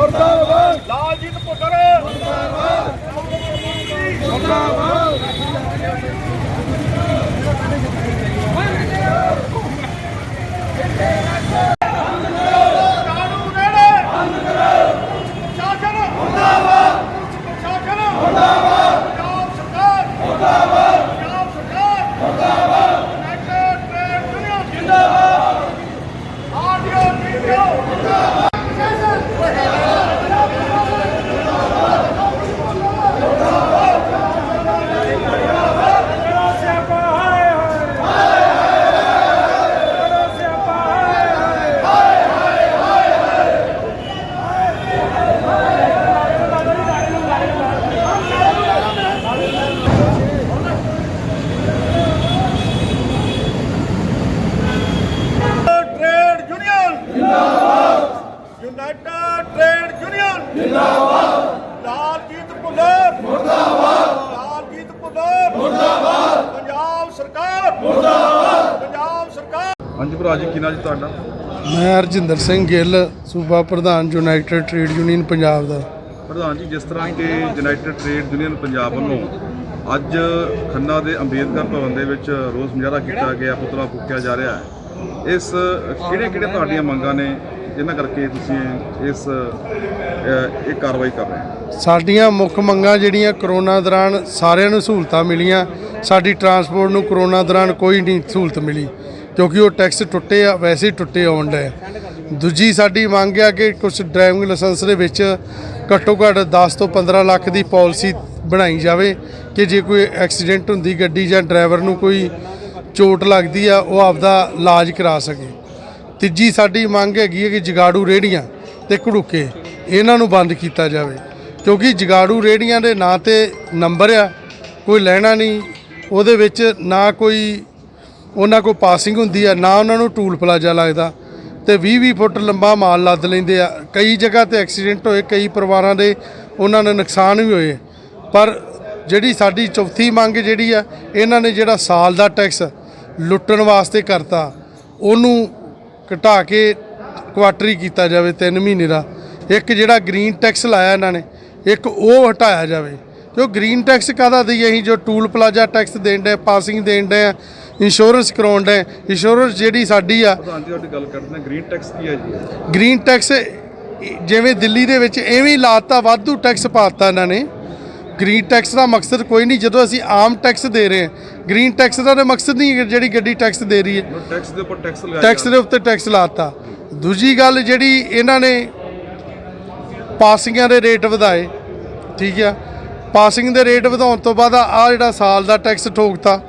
ਮੁਰਦਾਬਾਦ। ਲਾਲਜੀਤ ਪੁੱਤਰ। ਕਾਨੂੰਨ ਨੇੜੇ ਸ਼ਾਸਨ ਮੁਰਦਾਬਾਦ ਸ਼ਾਸਨ ਮੁਰਦਾਬਾਦ ਪੰਜਾਬ ਸਰਕਾਰ ਮੁਰਦਾਬਾਦ ਪੰਜਾਬ ਸਰਕਾਰ ਮੁਰਦਾਬਾਦ ਯੂਨਾਈਟਿਡ ਟ੍ਰੇਡ ਯੂਨੀਅਨ ਜਿੰਦਾਬਾਦ ਆਡੀਓ ਵੀਡੀਓ ਟ੍ਰੇਡ ਯੂਨੀਅਨ ਜਿੰਦਾਬਾਦ ਯੂਨਾਈਟਿਡ ਟ੍ਰੇਡ ਯੂਨੀਅਨ ਜਿੰਦਾਬਾਦ ਲਾਲਜੀਤ ਭੁੱਲਰ ਮੁਰਦਾਬਾਦ ਲਾਲਜੀਤ ਭੁੱਲਰ ਮੁਰਦਾਬਾਦ ਪੰਜਾਬ ਸਰਕਾਰ ਮੁਰਦਾਬਾਦ ਪੰਜਾਬ ਸਰਕਾਰ ਹਾਂਜੀ ਭਰਾ ਜੀ ਕੀ ਜੀ ਤੁਹਾਡਾ? ਮੈਂ ਹਰਜਿੰਦਰ ਸਿੰਘ ਗਿੱਲ ਸੂਬਾ ਪ੍ਰਧਾਨ ਯੂਨਾਈਟਿਡ ਟ੍ਰੇਡ ਯੂਨੀਅਨ ਪੰਜਾਬ ਦਾ। ਪ੍ਰਧਾਨ ਜੀ ਜਿਸ ਤਰ੍ਹਾਂ ਕਿ ਯੂਨਾਈਟਿਡ ਟ੍ਰੇਡ ਯੂਨੀਅਨ ਪੰਜਾਬ ਵੱਲੋਂ ਅੱਜ ਖੰਨਾ ਦੇ ਅੰਬੇਦਕਰ ਭਵਨ ਦੇ ਵਿੱਚ ਰੋਸ ਮੁਜ਼ਾਹਰਾ ਕੀਤਾ ਗਿਆ ਪੁਤਲਾ ਫੂਕਿਆ ਜਾ ਰਿਹਾ ਹੈ। ਇਸ ਕਿਹੜੇ ਕਿਹੜੇ ਤੁਹਾਡੀਆਂ ਮੰਗਾਂ ਨੇ ਜਿਨ੍ਹਾਂ ਕਰਕੇ ਤੁਸੀਂ ਇਸ ਇਹ ਕਾਰਵਾਈ ਕਰ ਰਹੇ ਸਾਡੀਆਂ ਮੁੱਖ ਮੰਗਾਂ ਜਿਹੜੀਆਂ ਕਰੋਨਾ ਦੌਰਾਨ ਸਾਰਿਆਂ ਨੂੰ ਸਹੂਲਤਾਂ ਮਿਲੀਆਂ ਸਾਡੀ ਟਰਾਂਸਪੋਰਟ ਨੂੰ ਕਰੋਨਾ ਦੌਰਾਨ ਕੋਈ ਨਹੀਂ ਸਹੂਲਤ ਮਿਲੀ। ਕਿਉਂਕਿ ਉਹ ਟੈਕਸ ਟੁੱਟੇ ਆ, ਵੈਸੇ ਹੀ ਟੁੱਟੇ ਆਉਣ ਡਏ ਦੂਜੀ ਸਾਡੀ ਮੰਗ ਆ ਕਿ ਕੁਝ ਡਰਾਈਵਿੰਗ ਲਾਇਸੈਂਸ ਦੇ ਵਿੱਚ ਘੱਟੋ ਘੱਟ 10 ਤੋਂ 15 ਲੱਖ ਦੀ ਪਾਲਿਸੀ ਬਣਾਈ ਜਾਵੇ ਕਿ ਜੇ ਕੋਈ ਐਕਸੀਡੈਂਟ ਹੁੰਦੀ ਗੱਡੀ ਜਾਂ ਡਰਾਈਵਰ ਨੂੰ ਕੋਈ ਚੋਟ ਲੱਗਦੀ ਆ, ਉਹ ਆਪਦਾ ਇਲਾਜ ਕਰਾ ਸਕੇ। ਤੀਜੀ ਸਾਡੀ ਮੰਗ ਹੈਗੀ ਹੈ ਕਿ ਜਗਾੜੂ ਰੇੜੀਆਂ ਤੇ ਘੜੂਕੇ ਇਹਨਾਂ ਨੂੰ ਬੰਦ ਕੀਤਾ ਜਾਵੇ। ਕਿਉਂਕਿ ਜਗਾੜੂ ਰੇੜੀਆਂ ਦੇ ਨਾਂ ਤੇ ਨੰਬਰ ਆ, ਕੋਈ ਲੈਣਾ ਨਹੀਂ, ਉਹਦੇ ਵਿੱਚ ਨਾ ਕੋਈ ਉਹਨਾਂ ਕੋਲ ਪਾਸਿੰਗ ਹੁੰਦੀ ਆ, ਨਾ ਉਹਨਾਂ ਨੂੰ ਟੂਲ ਪਲਾਜ਼ਾ ਲੱਗਦਾ। ਤੇ 20-20 ਫੁੱਟ ਲੰਬਾ ਮਾਲ ਲੱਦ ਲੈਂਦੇ ਆ। ਕਈ ਜਗ੍ਹਾ ਤੇ ਐਕਸੀਡੈਂਟ ਹੋਏ, ਕਈ ਪਰਿਵਾਰਾਂ ਦੇ ਉਹਨਾਂ ਨੂੰ ਨੁਕਸਾਨ ਵੀ ਹੋਏ। ਪਰ ਜਿਹੜੀ ਸਾਡੀ ਚੌਥੀ ਮੰਗ ਜਿਹੜੀ ਆ, ਇਹਨਾਂ ਨੇ ਜਿਹੜਾ ਸਾਲ ਦਾ ਟੈਕਸ ਲੁੱਟਣ ਵਾਸਤੇ ਕਰਤਾ, ਉਹਨੂੰ ਘਟਾ ਕੇ ਕੁਆਟਰੀ ਕੀਤਾ ਜਾਵੇ 3 ਮਹੀਨੇ ਦਾ। ਇੱਕ ਜਿਹੜਾ ਗ੍ਰੀਨ ਟੈਕਸ ਲਾਇਆ ਇਹਨਾਂ ਨੇ, ਇੱਕ ਉਹ ਹਟਾਇਆ ਜਾਵੇ। ਕਿਉਂ ਗ੍ਰੀਨ ਟੈਕਸ ਕਾਹਦਾ ਦਈਏ ਅਸੀਂ ਜੋ ਟੂਲ ਪਲਾਜ਼ਾ ਟੈਕਸ ਦੇਣ ਦੇ ਪਾਸਿੰਗ ਦੇਣ ਦੇ ਇੰਸ਼ੋਰੈਂਸ ਕਰਾਉਣ ਦੇ ਇੰਸ਼ੋਰੈਂਸ ਜਿਹੜੀ ਸਾਡੀ ਆ ਪ੍ਰਧਾਨ ਜੀ ਤੁਹਾਡੀ ਗੱਲ ਕਰਦੇ ਨੇ ਗ੍ਰੀਨ ਟੈਕਸ ਕੀ ਹੈ ਜੀ? ਗ੍ਰੀਨ ਟੈਕਸ ਜਿਵੇਂ ਦਿੱਲੀ ਦੇ ਵਿੱਚ ਐਵੇਂ ਲਾਤਾ ਵਾਧੂ ਟੈਕਸ ਪਾਤਾ ਇਹਨਾਂ ਨੇ। ਗ੍ਰੀਨ ਟੈਕਸ ਦਾ ਮਕਸਦ ਕੋਈ ਨਹੀਂ ਜਦੋਂ ਅਸੀਂ ਆਮ ਟੈਕਸ ਦੇ ਰਹੇ ਹਾਂ ਗ੍ਰੀਨ ਟੈਕਸ ਦਾ ਤਾਂ ਮਕਸਦ ਨਹੀਂ ਹੈ ਜਿਹੜੀ ਗੱਡੀ ਟੈਕਸ ਦੇ ਰਹੀ ਹੈ। ਟੈਕਸ ਦੇ ਉੱਪਰ ਟੈਕਸ ਲਗਾਇਆ ਟੈਕਸ ਦੇ ਉੱਤੇ ਟੈਕਸ ਲਾਤਾ। ਦੂਜੀ ਗੱਲ ਜਿਹੜੀ ਇਹਨਾਂ ਨੇ ਪਾਸਿੰਗਾਂ ਦੇ ਰੇਟ ਵਧਾਏ ਠੀਕ ਆ। ਪਾਸਿੰਗ ਦੇ ਰੇਟ ਵਧਾਉਣ ਤੋਂ ਬਾਅਦ ਆ ਜਿਹੜਾ ਸਾਲ ਦਾ ਟੈਕਸ ਠੋਕਤਾ,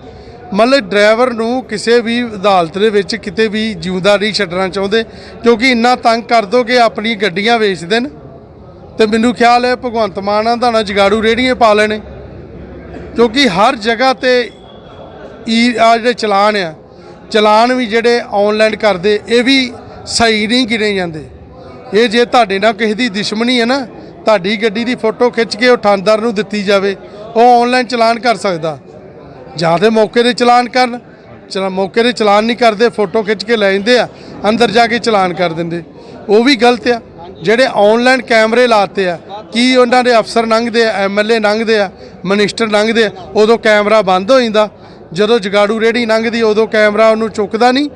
ਮਤਲਬ ਡਰਾਈਵਰ ਨੂੰ ਕਿਸੇ ਵੀ ਅਦਾਲਤ ਦੇ ਵਿੱਚ ਕਿਤੇ ਵੀ ਜਿਉਂਦਾ ਨਹੀਂ ਛੱਡਣਾ ਚਾਹੁੰਦੇ, ਕਿਉਂਕਿ ਇੰਨਾ ਤੰਗ ਕਰ ਦੋ ਕਿ ਆਪਣੀ ਗੱਡੀਆਂ ਵੇਚ ਦੇਣ। ਤੇ ਮੈਨੂੰ ਖਿਆਲ ਹੈ ਭਗਵੰਤ ਮਾਨ ਦਾ ਨਾ ਜਗਾੜੂ ਰੇੜੀਆਂ ਪਾ ਲੈਣੇ। ਕਿਉਂਕਿ ਹਰ ਜਗ੍ਹਾ ਤੇ ਈ ਆ ਜਿਹੜੇ ਚਲਾਨ ਆ, ਚਲਾਨ ਵੀ ਜਿਹੜੇ ਆਨਲਾਈਨ ਕਰਦੇ, ਇਹ ਵੀ ਸਹੀ ਨਹੀਂ ਗਿਣੇ ਜਾਂਦੇ। ਇਹ ਜੇ ਤੁਹਾਡੇ ਨਾਲ ਕਿਸੇ ਦੀ ਦੁਸ਼ਮਣੀ ਹੈ ਨਾ ਤੁਹਾਡੀ ਗੱਡੀ ਦੀ ਫੋਟੋ ਖਿੱਚ ਕੇ ਉਹ ਥਾਣੇਦਾਰ ਨੂੰ ਦਿੱਤੀ ਜਾਵੇ, ਉਹ ਆਨਲਾਈਨ ਚਲਾਨ ਕਰ ਸਕਦਾ। ਜਾਂ ਤੇ ਮੌਕੇ ਤੇ ਚਲਾਨ ਕਰਨ, ਚਲਾ ਮੌਕੇ ਤੇ ਚਲਾਨ ਨਹੀਂ ਕਰਦੇ, ਫੋਟੋ ਖਿੱਚ ਕੇ ਲੈ ਜਾਂਦੇ ਆ, ਅੰਦਰ ਜਾ ਕੇ ਚਲਾਨ ਕਰ ਦਿੰਦੇ। ਉਹ ਵੀ ਗਲਤ ਆ। ਜਿਹੜੇ ਆਨਲਾਈਨ ਕੈਮਰੇ ਲਾਤੇ ਆ, ਕੀ ਉਹਨਾਂ ਦੇ ਅਫਸਰ ਲੰਘਦੇ ਆ ਐਮਐਲਏ ਲੰਘਦੇ ਆ ਮਿਨਿਸਟਰ ਲੰਘਦੇ ਆ, ਉਦੋਂ ਕੈਮਰਾ ਬੰਦ ਹੋ ਜਾਂਦਾ। ਜਦੋਂ ਜਗਾੜੂ ਰੇੜੀ ਲੰਘਦੀ ਉਦੋਂ ਕੈਮਰਾ ਉਹਨੂੰ ਚੁੱਕਦਾ ਨਹੀਂ।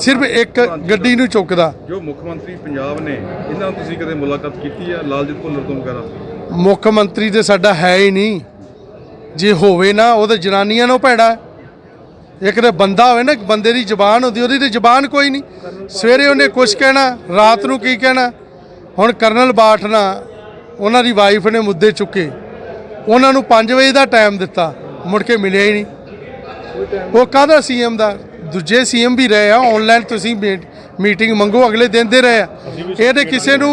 ਸਿਰਫ ਇੱਕ ਗੱਡੀ ਨੂੰ ਚੁੱਕਦਾ। ਜੋ ਮੁੱਖ ਮੰਤਰੀ ਪੰਜਾਬ ਨੇ ਇਹਨਾਂ ਨਾਲ ਤੁਸੀਂ ਕਦੇ ਮੁਲਾਕਾਤ ਕੀਤੀ ਹੈ ਲਾਲਜੀਤ ਭੁੱਲਰ ਤੋਂ ਵਗੈਰਾ? ਮੁੱਖ ਮੰਤਰੀ ਤੇ ਸਾਡਾ ਹੈ ਹੀ ਨਹੀਂ। ਜੇ ਹੋਵੇ ਨਾ ਉਹ ਤਾਂ ਜਨਾਨੀਆਂ ਨੂੰ ਭੈੜਾ। ਇੱਕ ਤੇ ਬੰਦਾ ਹੋਵੇ ਨਾ ਬੰਦੇ ਦੀ ਜ਼ੁਬਾਨ ਹੁੰਦੀ ਉਹਦੀ ਤੇ ਜ਼ੁਬਾਨ ਕੋਈ ਨਹੀਂ। ਸਵੇਰੇ ਉਹਨੇ ਕੁਝ ਕਹਿਣਾ ਰਾਤ ਨੂੰ ਕੀ ਕਹਿਣਾ? ਹੁਣ ਕਰਨਲ ਬਾਠਨਾ ਉਹਨਾਂ ਦੀ ਵਾਈਫ ਨੇ ਮੁੱਦੇ ਚੁੱਕੇ। ਉਹਨਾਂ ਨੂੰ 5 ਵਜੇ ਦਾ ਟਾਈਮ ਦਿੱਤਾ ਮੁੜ ਕੇ ਮਿਲਿਆ ਹੀ ਨਹੀਂ। ਉਹ ਕਾਹਦਾ ਸੀਐਮ ਦਾ? ਦੂਜੇ ਸੀਐਮ ਵੀ ਰਹੇ ਆ ਆਨਲਾਈਨ ਤੁਸੀਂ ਮੀਟਿੰਗ ਮੰਗੋ ਅਗਲੇ ਦਿਨ ਦੇ ਰਹੇ ਆ। ਇਹਦੇ ਕਿਸੇ ਨੂੰ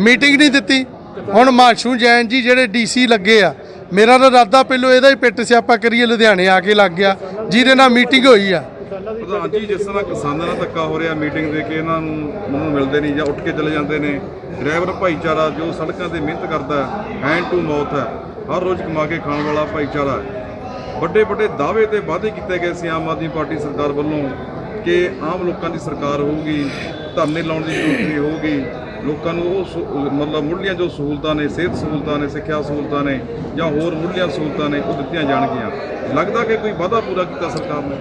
ਮੀਟਿੰਗ ਨਹੀਂ ਦਿੱਤੀ। ਹੁਣ ਮਾਸ਼ੂ ਜੈਨ ਜੀ ਜਿਹੜੇ ਡੀਸੀ ਲੱਗੇ ਆ ਮੇਰਾ ਤਾਂ ਇਰਾਦਾ ਪਹਿਲੋਂ ਇਹਦਾ ਹੀ ਪਿੱਟ ਸਿਆਪਾ ਕਰੀਏ ਲੁਧਿਆਣੇ ਆ ਕੇ ਲੱਗ ਗਿਆ ਜਿਹਦੇ ਨਾਲ ਮੀਟਿੰਗ ਹੋਈ ਆ। ਪ੍ਰਧਾਨ ਜੀ ਜਿਸ ਤਰ੍ਹਾਂ ਕਿਸਾਨਾਂ ਨਾਲ ਧੱਕਾ ਹੋ ਰਿਹਾ ਮੀਟਿੰਗ ਦੇ ਕੇ ਇਹਨਾਂ ਨੂੰ ਉਹਨਾਂ ਨੂੰ ਮਿਲਦੇ ਨਹੀਂ ਜਾਂ ਉੱਠ ਕੇ ਚਲੇ ਜਾਂਦੇ ਨੇ ਡਰਾਈਵਰ ਭਾਈਚਾਰਾ ਜੋ ਸੜਕਾਂ ਤੇ ਮਿਹਨਤ ਕਰਦਾ ਹੈ ਹੈਂਡ ਟੂ ਮਾਊਥ ਹੈ ਹਰ ਰੋਜ਼ ਕਮਾ ਕੇ ਖਾਣ ਵਾਲਾ ਭਾਈਚਾਰਾ ਵੱਡੇ ਵੱਡੇ ਦਾਅਵੇ ਤੇ ਵਾਅਦੇ ਕੀਤੇ ਗਏ ਸੀ ਆਮ ਆਦਮੀ ਪਾਰਟੀ ਸਰਕਾਰ ਵੱਲੋਂ ਕਿ ਆਮ ਲੋਕਾਂ ਦੀ ਸਰਕਾਰ ਹੋਊਗੀ, ਧਰਨੇ ਲਾਉਣ ਦੀ ਜ਼ਰੂਰਤ ਨਹੀਂ ਹੋਊਗੀ। ਲੋਕਾਂ ਨੂੰ ਉਹ ਸਹੂ- ਮਤਲਬ ਮੁੱਢਲੀਆਂ ਜੋ ਸਹੂਲਤਾਂ ਨੇ, ਸਿਹਤ ਸਹੂਲਤਾਂ ਨੇ, ਸਿੱਖਿਆ ਸਹੂਲਤਾਂ ਨੇ ਜਾਂ ਹੋਰ ਮੁੱਢਲੀਆਂ ਸਹੂਲਤਾਂ ਨੇ, ਉਹ ਦਿੱਤੀਆਂ ਜਾਣਗੀਆਂ। ਲੱਗਦਾ ਕਿ ਕੋਈ ਵਾਅਦਾ ਪੂਰਾ ਕੀਤਾ ਸਰਕਾਰ ਨੇ?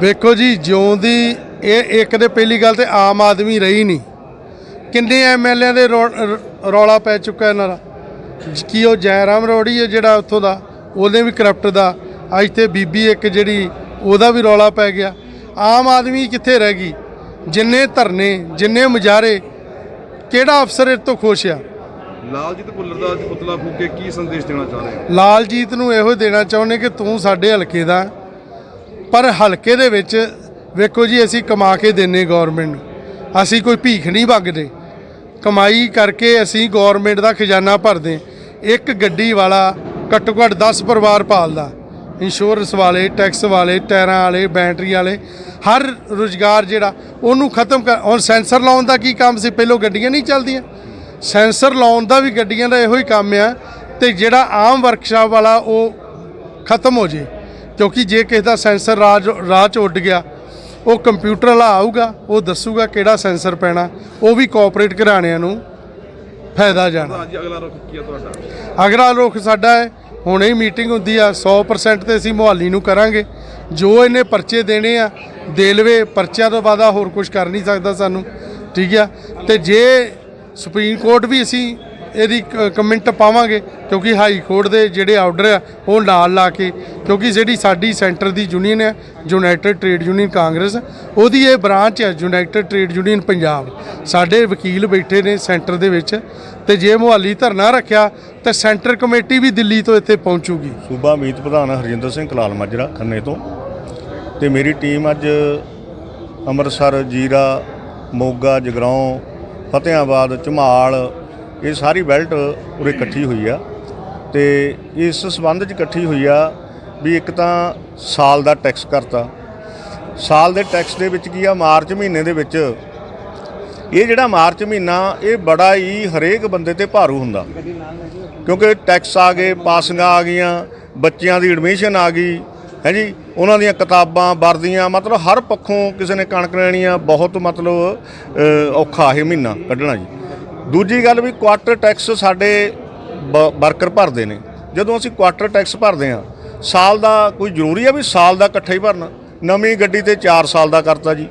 ਵੇਖੋ ਜੀ ਜਿਉਂ ਦੀ ਇਹ ਇੱਕ ਦੇ ਪਹਿਲੀ ਗੱਲ ਤੇ ਆਮ ਆਦਮੀ ਰਹੀ ਨਹੀਂ। ਕਿੰਨੇ ਐਮਐਲਏ ਦੇ ਰੌ- ਰ- ਰੌਲਾ ਪੈ ਚੁੱਕਾ ਇਹਨਾਂ ਦਾ। ਕੀ ਉਹ ਜੈਰਾਮ ਰੋੜੀ ਹੈ ਜਿਹੜਾ ਉੱਥੋਂ ਦਾ, ਉਹਨੇ ਵੀ ਕਰਪਟ ਦਾ। ਅੱਜ ਤੇ ਬੀਬੀ ਇੱਕ ਜਿਹੜੀ ਉਹਦਾ ਵੀ ਰੌਲਾ ਪੈ ਗਿਆ। ਆਮ ਆਦਮੀ ਕਿੱਥੇ ਰਹਿ ਗਈ? ਜਿੰਨੇ ਧਰਨੇ ਜਿੰਨੇ ਮੁਜ਼ਾਹਰੇ ਕਿਹੜਾ ਅਫਸਰ ਇਹ ਤੋਂ ਖੁਸ਼ ਆ? ਲਾਲਜੀਤ ਭੁੱਲਰ ਦਾ ਅੱਜ ਪੁਤਲਾ ਫੂਕ ਕੇ ਕੀ ਸੰਦੇਸ਼ ਦੇਣਾ ਚਾਹ ਰਹੇ ਹੋ? ਲਾਲਜੀਤ ਨੂੰ ਇਹੋ ਦੇਣਾ ਚਾਹੁੰਦੇ ਕਿ ਤੂੰ ਸਾਡੇ ਹਲਕੇ ਦਾ ਪਰ ਹਲਕੇ ਦੇ ਵਿੱਚ ਵੇਖੋ ਜੀ ਅਸੀਂ ਕਮਾ ਕੇ ਦਿੰਨੇ ਗਵਰਨਮੈਂਟ ਨੂੰ। ਅਸੀਂ ਕੋਈ ਭੀਖ ਨਹੀਂ ਮੰਗਦੇ। ਕਮਾਈ ਕਰਕੇ ਅਸੀਂ ਗਵਰਨਮੈਂਟ ਦਾ ਖਜ਼ਾਨਾ ਭਰਦੇ ਇੱਕ ਗੱਡੀ ਵਾਲਾ ਘੱਟੋ ਘੱਟ 10 ਪਰਿਵਾਰ ਪਾਲਦਾ। ਇੰਸ਼ੋਰੈਂਸ ਵਾਲੇ ਟੈਕਸ ਵਾਲੇ ਟਾਇਰਾਂ ਵਾਲੇ ਬੈਟਰੀ ਵਾਲੇ ਹਰ ਰੁਜ਼ਗਾਰ ਜਿਹੜਾ ਉਹਨੂੰ ਖਤਮ ਕਰ ਹੁਣ ਸੈਂਸਰ ਲਾਉਣ ਦਾ ਕੀ ਕੰਮ ਸੀ? ਪਹਿਲੋਂ ਗੱਡੀਆਂ ਨਹੀਂ ਚੱਲਦੀਆਂ। ਸੈਂਸਰ ਲਾਉਣ ਦਾ ਵੀ ਗੱਡੀਆਂ ਦਾ ਇਹੋ ਹੀ ਕੰਮ ਆ ਤੇ ਜਿਹੜਾ ਆਮ ਵਰਕਸ਼ਾਪ ਵਾਲਾ ਉਹ ਖਤਮ ਹੋ ਜੇ। ਕਿਉਂਕਿ ਜੇ ਕਿਸੇ ਦਾ ਸੈਂਸਰ ਰਾਜ ਰਾਹ 'ਚ ਉੱਡ ਗਿਆ ਉਹ ਕੰਪਿਊਟਰ ਵਾਲਾ ਆਊਗਾ ਉਹ ਦੱਸੂਗਾ ਕਿਹੜਾ ਸੈਂਸਰ ਪੈਣਾ ਉਹ ਵੀ ਕੋਆਪਰੇਟ ਘਰਾਣਿਆਂ ਨੂੰ ਫਾਇਦਾ ਜਾਣਾ। ਅੱਜ ਅਗਲਾ ਰੁਖ ਕੀ ਹੈ ਤੁਹਾਡਾ? ਅਗਲਾ ਰੁਖ ਸਾਡਾ ਹੈ ਹੁਣੇ ਹੀ ਮੀਟਿੰਗ ਹੁੰਦੀ ਆ 100% ਤੇ ਅਸੀਂ ਮੁਹਾਲੀ ਨੂੰ ਕਰਾਂਗੇ। ਜੋ ਇਹਨੇ ਪਰਚੇ ਦੇਣੇ ਆ, ਦੇ ਲਵੇ, ਪਰਚਿਆਂ ਤੋਂ ਬਾਅਦ ਹੋਰ ਕੁਝ ਕਰ ਨਹੀਂ ਸਕਦਾ ਸਾਨੂੰ, ਠੀਕ ਆ? ਤੇ ਜੇ ਸੁਪਰੀਮ ਕੋਰਟ ਵੀ ਅਸੀਂ ਇਹਦੀ ਕ- ਕਮੈਂਟ ਪਾਵਾਂਗੇ, ਕਿਉਂਕਿ ਹਾਈ ਕੋਰਟ ਦੇ ਜਿਹੜੇ ਆਰਡਰ ਆ, ਉਹ ਨਾਲ ਲਾ ਕੇ, ਕਿਉਂਕਿ ਜਿਹੜੀ ਸਾਡੀ ਸੈਂਟਰ ਦੀ ਯੂਨੀਅਨ ਹੈ ਯੂਨਾਈਟਿਡ ਟ੍ਰੇਡ ਯੂਨੀਅਨ ਕਾਂਗਰਸ, ਉਹਦੀ ਇਹ ਬ੍ਰਾਂਚ ਹੈ ਯੂਨਾਈਟਿਡ ਟ੍ਰੇਡ ਯੂਨੀਅਨ ਪੰਜਾਬ। ਸਾਡੇ ਵਕੀਲ ਬੈਠੇ ਨੇ ਸੈਂਟਰ ਦੇ ਵਿੱਚ, ਤੇ ਜੇ ਮੁਹਾਲੀ ਧਰਨਾ ਰੱਖਿਆ, ਤੇ ਸੈਂਟਰ ਕਮੇਟੀ ਵੀ ਦਿੱਲੀ ਤੋਂ ਇੱਥੇ ਪਹੁੰਚੂਗੀ। ਸੂਬਾ ਮੀਤ ਪ੍ਰਧਾਨ ਹਰਜਿੰਦਰ ਸਿੰਘ ਕਲਾਲ ਮਾਜਰਾ, ਖੰਨੇ ਤੋਂ। ਤੇ ਮੇਰੀ ਟੀਮ ਅੱਜ ਅੰਮ੍ਰਿਤਸਰ, ਜੀਰਾ, ਮੋਗਾ, ਜਗਰਾਉਂ ਫਤਿਆਬਾਦ ਝਮਾਲ ਇਹ ਸਾਰੀ ਬੈਲਟ ਉਰੇ ਇਕੱਠੀ ਹੋਈ ਆ ਤੇ ਇਸ ਸਬੰਧ 'ਚ ਇਕੱਠੀ ਹੋਈ ਆ ਵੀ ਇੱਕ ਤਾਂ ਸਾਲ ਦਾ ਟੈਕਸ ਕਰਤਾ। ਸਾਲ ਦੇ ਟੈਕਸ ਦੇ ਵਿੱਚ ਕੀ ਆ, ਮਾਰਚ ਮਹੀਨੇ ਦੇ ਵਿੱਚ ਇਹ ਜਿਹੜਾ ਮਾਰਚ ਮਹੀਨਾ, ਇਹ ਬੜਾ ਹੀ ਹਰੇਕ ਬੰਦੇ ਤੇ ਭਾਰੂ ਹੁੰਦਾ। ਕਿਉਂਕਿ ਟੈਕਸ ਆ ਗਏ, ਪਾਸਿੰਗਾਂ ਆ ਗਈਆਂ, ਬੱਚਿਆਂ ਦੀ ਐਡਮਿਸ਼ਨ ਆ ਗਈ, ਹੈ ਜੀ? ਉਹਨਾਂ ਦੀਆਂ ਕਿਤਾਬਾਂ ਵਰਦੀਆਂ, ਮਤਲਬ ਹਰ ਪੱਖੋਂ ਕਿਸੇ ਨੇ ਕਣਕ ਲੈਣੀ ਆ, ਬਹੁਤ ਮਤਲਬ ਔਖਾ ਇਹ ਮਹੀਨਾ ਕੱਢਣਾ ਜੀ। ਦੂਜੀ ਗੱਲ ਵੀ ਕੁਆਟਰ ਟੈਕਸ ਸਾਡੇ ਬ- ਵਰਕਰ ਭਰਦੇ ਨੇ। ਜਦੋਂ ਅਸੀਂ ਕੁਆਟਰ ਟੈਕਸ ਭਰਦੇ ਆ ਸਾਲ ਦਾ ਕੋਈ ਜ਼ਰੂਰੀ ਆ ਵੀ ਸਾਲ ਦਾ ਇਕੱਠਾ ਹੀ ਭਰਨਾ? ਨਵੀਂ ਗੱਡੀ ਤੇ 4 ਸਾਲ ਦਾ ਕਰਤਾ ਜੀ।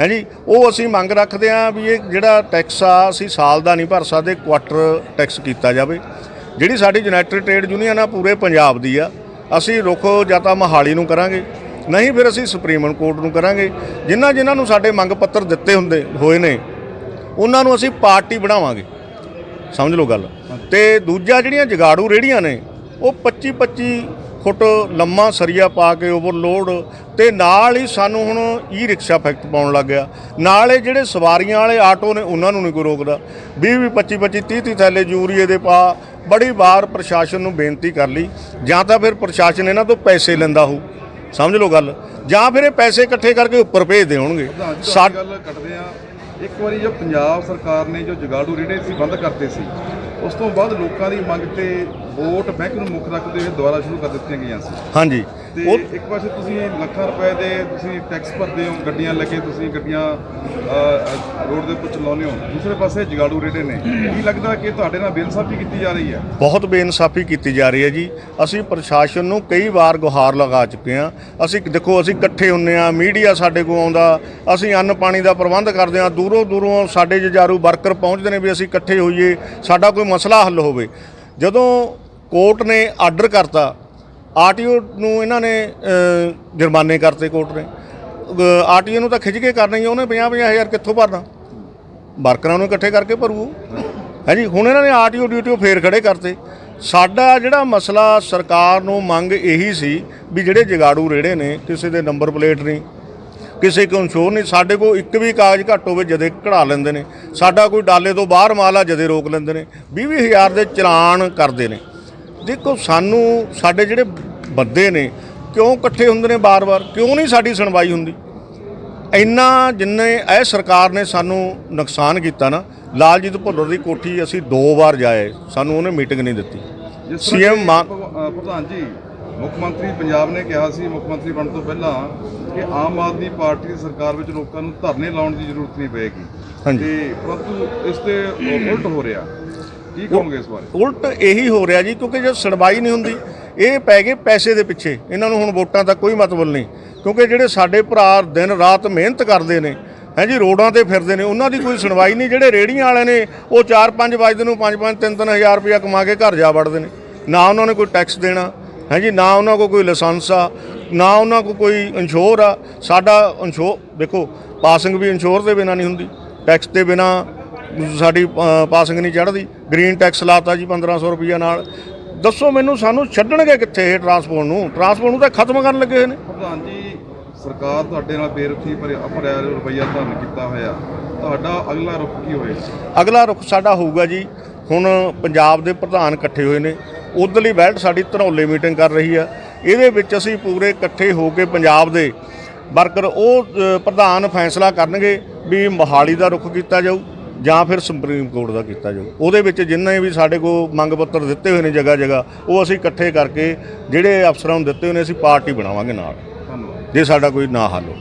ਹੈ ਜੀ? ਉਹ ਅਸੀਂ ਮੰਗ ਰੱਖਦੇ ਆ ਵੀ ਇਹ ਜਿਹੜਾ ਟੈਕਸ ਆ, ਅਸੀਂ ਸਾਲ ਦਾ ਨਹੀਂ ਭਰ ਸਕਦੇ, ਕੁਆਟਰ ਟੈਕਸ ਕੀਤਾ ਜਾਵੇ। ਜਿਹੜੀ ਸਾਡੀ ਯੂਨਾਈਟਿਡ ਟ੍ਰੇਡ ਯੂਨੀਅਨ ਆ, ਪੂਰੇ ਪੰਜਾਬ ਦੀ ਆ। ਅਸੀਂ ਰੁਖ ਜਾਂ ਤਾਂ ਮਹਾਲੀ ਨੂੰ ਕਰਾਂਗੇ। ਨਹੀਂ ਫਿਰ ਅਸੀਂ ਸੁਪਰੀਮ ਕੋਰਟ ਨੂੰ ਕਰਾਂਗੇ। ਜਿਨ੍ਹਾਂ ਜਿਨ੍ਹਾਂ ਨੂੰ ਸਾਡੇ ਮੰਗ ਪੱਤਰ ਦਿੱਤੇ ਹੁੰਦੇ, ਹੋਏ ਨੇ ਉਹਨਾਂ ਨੂੰ ਅਸੀਂ ਪਾਰਟੀ ਬਣਾਵਾਂਗੇ। ਸਮਝ ਲਓ ਗੱਲ। ਤੇ ਦੂਜਾ ਜਿਹੜੀਆਂ ਜਗਾੜੂ ਰੇੜੀਆਂ ਨੇ ਉਹ 25 25 ਫੁੱਟ ਲੰਮਾ ਸਰੀਆ ਪਾ ਕੇ ਓਵਰਲੋਡ ਤੇ ਨਾਲ ਹੀ ਸਾਨੂੰ ਹੁਣ ਈ ਰਿਕਸ਼ਾ ਫੈਕਟ ਪਾਉਣ ਲੱਗ ਗਿਆ। ਨਾਲ ਇਹ ਜਿਹੜੇ ਸਵਾਰੀਆਂ ਵਾਲੇ ਆਟੋ ਨੇ ਉਹਨਾਂ ਨੂੰ ਨਹੀਂ ਕੋਈ ਰੋਕਦਾ। 20 20 25 25 30 30 ਥੈਲੇ ਯੂਰੀਏ ਦੇ ਪਾ ਬੜੀ ਵਾਰ ਪ੍ਰਸ਼ਾਸਨ ਨੂੰ ਬੇਨਤੀ ਕਰ ਲਈ। ਜਾਂ ਤਾਂ ਫਿਰ ਪ੍ਰਸ਼ਾਸਨ ਇਹਨਾਂ ਤੋਂ ਪੈਸੇ ਲੈਂਦਾ ਹੋਊ। ਸਮਝ ਲਓ ਗੱਲ। ਜਾਂ ਫਿਰ ਇਹ ਪੈਸੇ ਇਕੱਠੇ ਕਰਕੇ ਉੱਪਰ ਭੇਜਦੇ ਹੋਣਗੇ ਪ੍ਰਧਾਨ ਜੀ ਸਾ ਤੁਹਾਡੀ ਗੱਲ ਕੱਟਦੇ ਆ ਇੱਕ ਵਾਰੀ ਜੋ ਪੰਜਾਬ ਸਰਕਾਰ ਨੇ ਜੋ ਜਗਾੜੂ ਰੇੜੇ ਸੀ, ਬੰਦ ਕਰਤੇ ਸੀ, ਉਸ ਤੋਂ ਬਾਅਦ ਲੋਕਾਂ ਦੀ ਮੰਗ ਤੇ ਵੋਟ ਬੈਂਕ ਨੂੰ ਮੁੱਖ ਰੱਖਦੇ ਹੋਏ ਦੁਬਾਰਾ ਸ਼ੁਰੂ ਕਰ ਦਿੱਤੀਆਂ ਗਈਆਂ ਸੀ? ਹਾਂਜੀ। ਤੇ ਉਹ ਇੱਕ ਪਾਸੇ ਤੁਸੀਂ ਲੱਖਾਂ ਰੁਪਏ ਦੇ ਤੁਸੀਂ ਟੈਕਸ ਭਰਦੇ ਹੋ ਗੱਡੀਆਂ ਲੈ ਕੇ ਤੁਸੀਂ ਗੱਡੀਆਂ ਰੋਡ ਦੇ ਉੱਪਰ ਚਲਾਉਂਦੇ ਹੋ। ਦੂਸਰੇ ਪਾਸੇ ਜਗਾੜੂ ਰੇੜੇ ਨੇ। ਕੀ ਲੱਗਦਾ ਕਿ ਤੁਹਾਡੇ ਨਾਲ ਬੇਇਨਸਾਫੀ ਕੀਤੀ ਜਾ ਰਹੀ ਹੈ? ਬਹੁਤ ਬੇਇਨਸਾਫੀ ਕੀਤੀ ਜਾ ਰਹੀ ਹੈ ਜੀ। ਅਸੀਂ ਪ੍ਰਸ਼ਾਸਨ ਨੂੰ ਕਈ ਵਾਰ ਗੁਹਾਰ ਲਗਾ ਚੁੱਕੇ ਹਾਂ। ਅਸੀਂ ਦੇਖੋ ਅਸੀਂ ਇਕੱਠੇ ਹੁੰਨੇ ਆ ਮੀਡੀਆ ਸਾਡੇ ਕੋਲ ਆਉਂਦਾ। ਅਸੀਂ ਅੰਨ ਪਾਣੀ ਦਾ ਪ੍ਰਬੰਧ ਕਰਦੇ ਹਾਂ। ਦੂਰੋਂ ਦੂਰੋਂ ਸਾਡੇ ਜਜਾਰੂ ਵਰਕਰ ਪਹੁੰਚਦੇ ਨੇ ਵੀ ਅਸੀਂ ਇਕੱਠੇ ਹੋਈਏ। ਸਾਡਾ ਕੋਈ ਮਸਲਾ ਹੱਲ ਹੋਵੇ। ਜਦੋਂ ਕੋਰਟ ਨੇ ਆਰਡਰ ਕਰਤਾ। ਆਰਟੀਓ ਨੂੰ ਇਹਨਾਂ ਨੇ ਜੁਰਮਾਨੇ ਕਰਤੇ ਕੋਰਟ ਨੇ। ਆਰਟੀਓ ਨੂੰ ਤਾਂ ਖਿੱਚ ਕੇ ਕਰਨਾ ਹੀ ਉਹਨੇ 50 50 ਹਜ਼ਾਰ ਕਿੱਥੋਂ ਭਰਨਾ? ਵਰਕਰਾਂ ਨੂੰ ਇਕੱਠੇ ਕਰਕੇ ਭਰੂ ਹੈ ਜੀ, ਹੁਣ ਇਹਨਾਂ ਨੇ ਆਰਟੀਓ ਡਿਊਟੀ ਫੇਰ ਖੜੇ ਕਰਤੇ। ਸਾਡਾ ਜਿਹੜਾ ਮਸਲਾ ਸਰਕਾਰ ਨੂੰ ਮੰਗ ਇਹੀ ਸੀ ਵੀ ਜਿਹੜੇ ਜਗਾੜੂ ਰੇੜੇ ਨੇ, ਕਿਸੇ ਦੇ ਨੰਬਰ ਪਲੇਟ ਨਹੀਂ, ਕਿਸੇ ਕੋਲ ਇੰਸ਼ੋਰ ਨਹੀਂ, ਸਾਡੇ ਕੋਲ ਇੱਕ ਵੀ ਕਾਗਜ਼ ਘੱਟ ਹੋਵੇ ਜਦੇ ਕਢਾ ਲੈਂਦੇ ਨੇ। ਸਾਡਾ ਕੋਈ ਡਾਲੇ ਤੋਂ ਬਾਹਰ ਮਾਲ ਆ, ਜਦੇ ਰੋਕ ਲੈਂਦੇ ਨੇ। 20 ਵੀਹ ਹਜ਼ਾਰ ਦੇ ਚਲਾਨ ਕਰਦੇ ਨੇ। ਦੇਖੋ ਸਾਨੂੰ ਸਾਡੇ ਜਿਹੜੇ ਬੰਦੇ ਨੇ ਕਿਉਂ ਇਕੱਠੇ ਹੁੰਦੇ ਨੇ ਬਾਰ-ਬਾਰ? ਕਿਉਂ ਨਹੀਂ ਸਾਡੀ ਸੁਣਵਾਈ ਹੁੰਦੀ? ਇੰਨਾ ਜਿੰਨੇ ਇਹ ਸਰਕਾਰ ਨੇ ਸਾਨੂੰ ਨੁਕਸਾਨ ਕੀਤਾ ਨਾ ਲਾਲਜੀਤ ਭੁੱਲਰ ਦੀ ਕੋਠੀ ਅਸੀਂ ਦੋ ਵਾਰ ਜਾਏ ਸਾਨੂੰ ਉਹਨੇ ਮੀਟਿੰਗ ਨਹੀਂ ਦਿੱਤੀ। ਅ, ਪ੍ਰਧਾਨ ਜੀ ਮੁੱਖ ਮੰਤਰੀ ਪੰਜਾਬ ਨੇ ਕਿਹਾ ਸੀ ਮੁੱਖ ਮੰਤਰੀ ਬਣਨ ਤੋਂ ਪਹਿਲਾਂ ਕਿ ਆਮ ਆਦਮੀ ਪਾਰਟੀ ਦੀ ਸਰਕਾਰ ਵਿੱਚ ਲੋਕਾਂ ਨੂੰ ਧਰਨੇ ਲਾਉਣ ਦੀ ਜ਼ਰੂਰਤ ਨਹੀਂ ਪਏਗੀ। ਹਾਂਜੀ। ਤੇ ਪਰੰਤੂ ਇਸ ਤੇ ਉਲਟ ਹੋ ਰਿਹਾ। ਕੀ ਕਹੋਗੇ ਇਸ ਬਾਰੇ? ਉਲਟ ਇਹੀ ਹੋ ਰਿਹਾ ਜੀ, ਕਿਉਂਕਿ ਜੇ ਸੁਣਵਾਈ ਨਹੀਂ ਹੁੰਦੀ, ਇਹ ਪੈ ਗਏ ਪੈਸੇ ਦੇ ਪਿੱਛੇ। ਇਹਨਾਂ ਨੂੰ ਹੁਣ ਵੋਟਾਂ ਦਾ ਕੋਈ ਮਤਲਬ ਨਹੀਂ। ਕਿਉਂਕਿ ਜਿਹੜੇ ਸਾਡੇ ਭਰਾ ਦਿਨ ਰਾਤ ਮਿਹਨਤ ਕਰਦੇ ਨੇ, ਹੈ ਜੀ, ਰੋਡਾਂ ਤੇ ਫਿਰਦੇ ਨੇ, ਉਹਨਾਂ ਦੀ ਕੋਈ ਸੁਣਵਾਈ ਨਹੀਂ। ਜਿਹੜੇ ਰੇੜੀਆਂ ਵਾਲੇ ਨੇ, ਉਹ 4-5 ਵਜੇ ਨੂੰ 5-5 3-3 ਹਜ਼ਾਰ ਰੁਪਇਆ ਕਮਾ ਕੇ ਘਰ ਜਾ ਵੜਦੇ ਨੇ। ਨਾ ਉਹਨਾਂ ਨੇ ਕੋਈ ਟੈਕਸ ਦੇਣਾ, ਹੈ ਜੀ, ਨਾ ਉਹਨਾਂ ਕੋਲ ਕੋਈ ਲਾਇਸੈਂਸ ਆ, ਨਾ ਉਹਨਾਂ ਕੋਲ ਕੋਈ ਇੰਸ਼ੋਰ ਆ। ਸਾਡਾ ਇੰਸ਼ੋਰ ਦੇਖੋ, ਪਾਸਿੰਗ ਵੀ ਇੰਸ਼ੋਰ ਦੇ ਬਿਨਾ ਨਹੀਂ ਹੁੰਦੀ, ਟੈਕਸ ਦੇ ਬਿਨਾ ਸਾਡੀ ਪਾਸਿੰਗ ਨਹੀਂ ਚੜ੍ਹਦੀ। ਗ੍ਰੀਨ ਟੈਕਸ ਲਾਤਾ ਜੀ 1500 ਰੁਪਈਆ ਨਾਲ। ਦੱਸੋ ਮੈਨੂੰ ਸਾਨੂੰ ਛੱਡਣਗੇ ਕਿੱਥੇ ਇਹ ਟਰਾਂਸਪੋਰਟ ਨੂੰ? ਟਰਾਂਸਪੋਰਟ ਨੂੰ ਤਾਂ ਖਤਮ ਕਰਨ ਲੱਗੇ ਹੋਏ ਨੇ। ਪ੍ਰਧਾਨ ਜੀ ਸਰਕਾਰ ਤੁਹਾਡੇ ਨਾਲ ਬੇਰੁਖੀ ਭਰਿਆ ਭਰਿਆ ਰੁਪਈਆ ਧਰਨ ਕੀਤਾ ਹੋਇਆ। ਤੁਹਾਡਾ ਅਗਲਾ ਰੁਖ ਕੀ ਹੋਏਗਾ? ਅਗਲਾ ਰੁਖ ਸਾਡਾ ਹੋਊਗਾ ਜੀ ਹੁਣ ਪੰਜਾਬ ਦੇ ਪ੍ਰਧਾਨ ਇਕੱਠੇ ਹੋਏ ਨੇ। ਉਧਰਲੀ ਬੈਲਟ ਸਾਡੀ ਧਨੌਲੇ ਮੀਟਿੰਗ ਕਰ ਰਹੀ ਆ। ਇਹਦੇ ਵਿੱਚ ਅਸੀਂ ਪੂਰੇ ਇਕੱਠੇ ਹੋ ਕੇ ਪੰਜਾਬ ਦੇ ਵਰਕਰ ਉਹ ਪ੍ਰਧਾਨ ਫੈਸਲਾ ਕਰਨਗੇ ਵੀ ਮੋਹਾਲੀ ਦਾ ਰੁਖ ਕੀਤਾ ਜਾਊ। ਜਾਂ ਫਿਰ ਸੁਪਰੀਮ ਕੋਰਟ ਦਾ ਕੀਤਾ ਜਾਊ। ਉਹਦੇ ਵਿੱਚ ਜਿੰਨੇ ਵੀ ਸਾਡੇ ਕੋਲ ਮੰਗ ਪੱਤਰ ਦਿੱਤੇ ਹੋਏ ਨੇ ਜਗ੍ਹਾ ਜਗ੍ਹਾ ਉਹ ਅਸੀਂ ਇਕੱਠੇ ਕਰਕੇ ਜਿਹੜੇ ਅਫਸਰਾਂ ਨੂੰ ਦਿੱਤੇ ਹੋਏ ਨੇ ਅਸੀਂ ਪਾਰਟੀ ਬਣਾਵਾਂਗੇ ਨਾਲ। ਜੇ ਸਾਡਾ ਕੋਈ ਨਾ ਹੱਲ ਹੋ